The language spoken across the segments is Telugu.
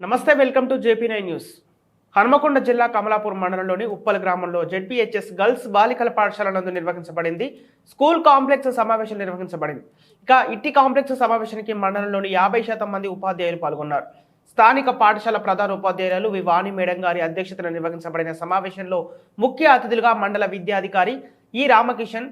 నమస్తే welcome to JP nine news. Hanumakonda జిల్లా కమలాపూర్ మండలంలోని ఉప్పల్ గ్రామంలో జెడ్పీహెచ్ఎస్ గర్ల్స్ బాలికల పాఠశాల నందు నిర్వహించబడింది. స్కూల్ కాంప్లెక్స్ సమావేశం నిర్వహించబడింది. ఇక ఇట్టి కాంప్లెక్స్ సమావేశానికి మండలంలోని యాభై శాతం మంది ఉపాధ్యాయులు పాల్గొన్నారు. స్థానిక పాఠశాల ప్రధాన ఉపాధ్యాయులు వి వాణి మేడం గారి అధ్యక్షతన నిర్వహించబడిన సమావేశంలో ముఖ్య అతిథులుగా మండల విద్యాధికారి ఈ రామకిషన్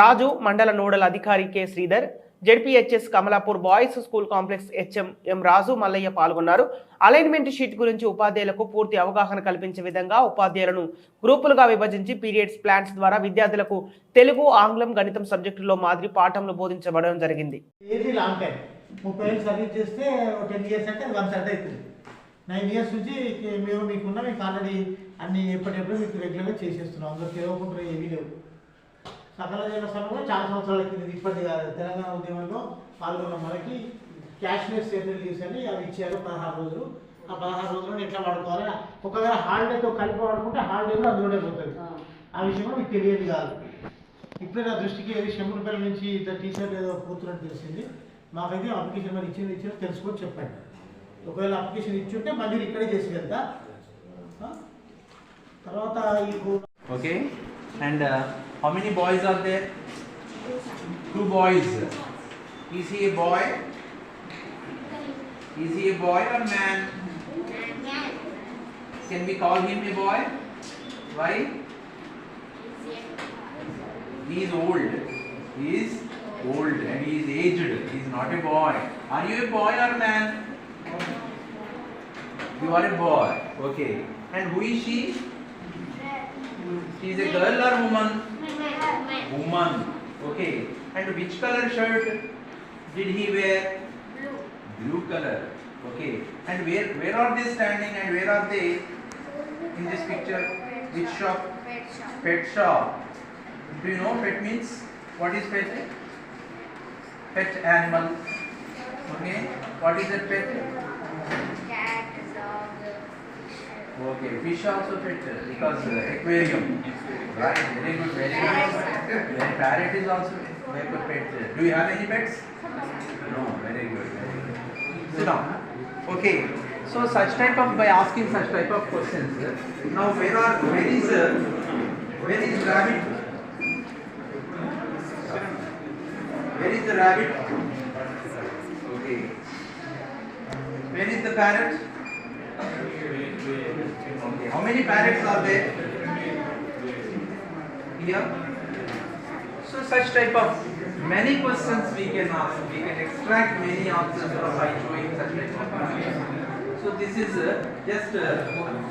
రాజు మండల నోడల్ అధికారి K. Sridhar ZPHS Kamalapur boys school complex HM M. Raju Mallaiah పాల్గొన్నారు. అలైన్మెంట్ షీట్ గురించి ఉపాధ్యాయులకు పూర్తి అవగాహన కల్పించే విధంగా ఉపాధ్యాయులను గ్రూపులుగా విభజించి పీరియడ్స్ ప్లాన్స్ ద్వారా విద్యార్థులకు తెలుగు ఆంగ్లం గణితం సబ్జెక్టుల్లో మాదిరి పాఠంలో బోధించబడడం జరిగింది. ముప్పై ఏళ్ళు సర్వీస్ చేస్తే టెన్ ఇయర్స్ అంటే వన్ థర్డ్ అవుతుంది. నైన్ ఇయర్స్ నుంచి మేము మీకున్న మీకు ఆల్రెడీ అన్ని ఎప్పటికప్పుడు మీకు రెగ్యులర్గా చేసేస్తున్నాం. అందులో తెలియకుండా ఏమీ లేవు. సకల జన సభ చాలా సంవత్సరాల కింద ఇప్పటి కాదు. తెలంగాణ ఉద్యమంలో పాల్గొన్న మనకి క్యాష్లెస్ సెటిల్ లీవ్స్ అని అవి ఇచ్చారు పదహారు రోజులు. ఆ పదహారు రోజులను ఎట్లా వాడుకోవాలి? ఒకవేళ హాలిడేతో కలిపి వాడుకుంటే హాలిడే కూడా అందులోనే పోతుంది ఆ విషయం కూడా మీకు తెలియదు కాదు. ఇప్పుడే నా దృష్టికి ఏది శంభులపల్లి నుంచి ఇద్దరు టీచర్లు ఏదో కూతురని తెలిసింది. మాకైతే అప్లికేషన్ మరి ఇచ్చింది ఇచ్చింది తెలుసుకొని చెప్పండి. ఒకవేళ అప్లికేషన్ ఇచ్చుంటే మళ్ళీ ఇక్కడే చేసి వెళ్తా. తర్వాత ఈ okay. And uh, how many boys are there? Two boys. Is he a boy? Is he a boy or man? Can we call him a boy? Why? He is old. He is old and he is aged. He is not a boy. Are you a boy or man? You are a boy. Okay. And who is she? She is a girl or woman? Woman. Okay. And which color shirt did he wear? Blue Blue color. Okay. And where where are they standing and where are they in this picture? Which shop? Pet shop. Do you know pet means? What is pet? Pet animal. Okay. What is a pet? Okay. Fish also pet because uh, aquarium. Right. Very good. Very good. Very parrot is also very good pet. Do you have any pets? No. Very good. Very good. Sit down. Okay. So such type of by asking such type of questions. Now where are where is uh, where is rabbit? Where is the rabbit? Okay. Where is the parrot? Okay. How many parrots are there? Here. So such type of many questions we can ask. We can extract many answers from by showing such type of. So this is uh, just uh,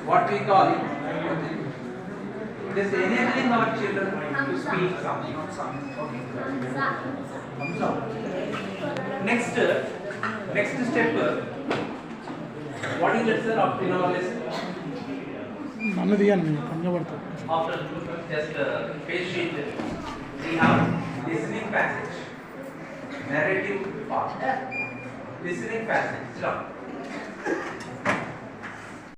what we call just enabling our children to speak something. Next, uh, next step. Uh, What is it, sir, of in our lesson? నన్ను తీయాలి నేను కనబడతాను After just uh, page sheet, we have listening passage, narrative part, listening passage. Stop.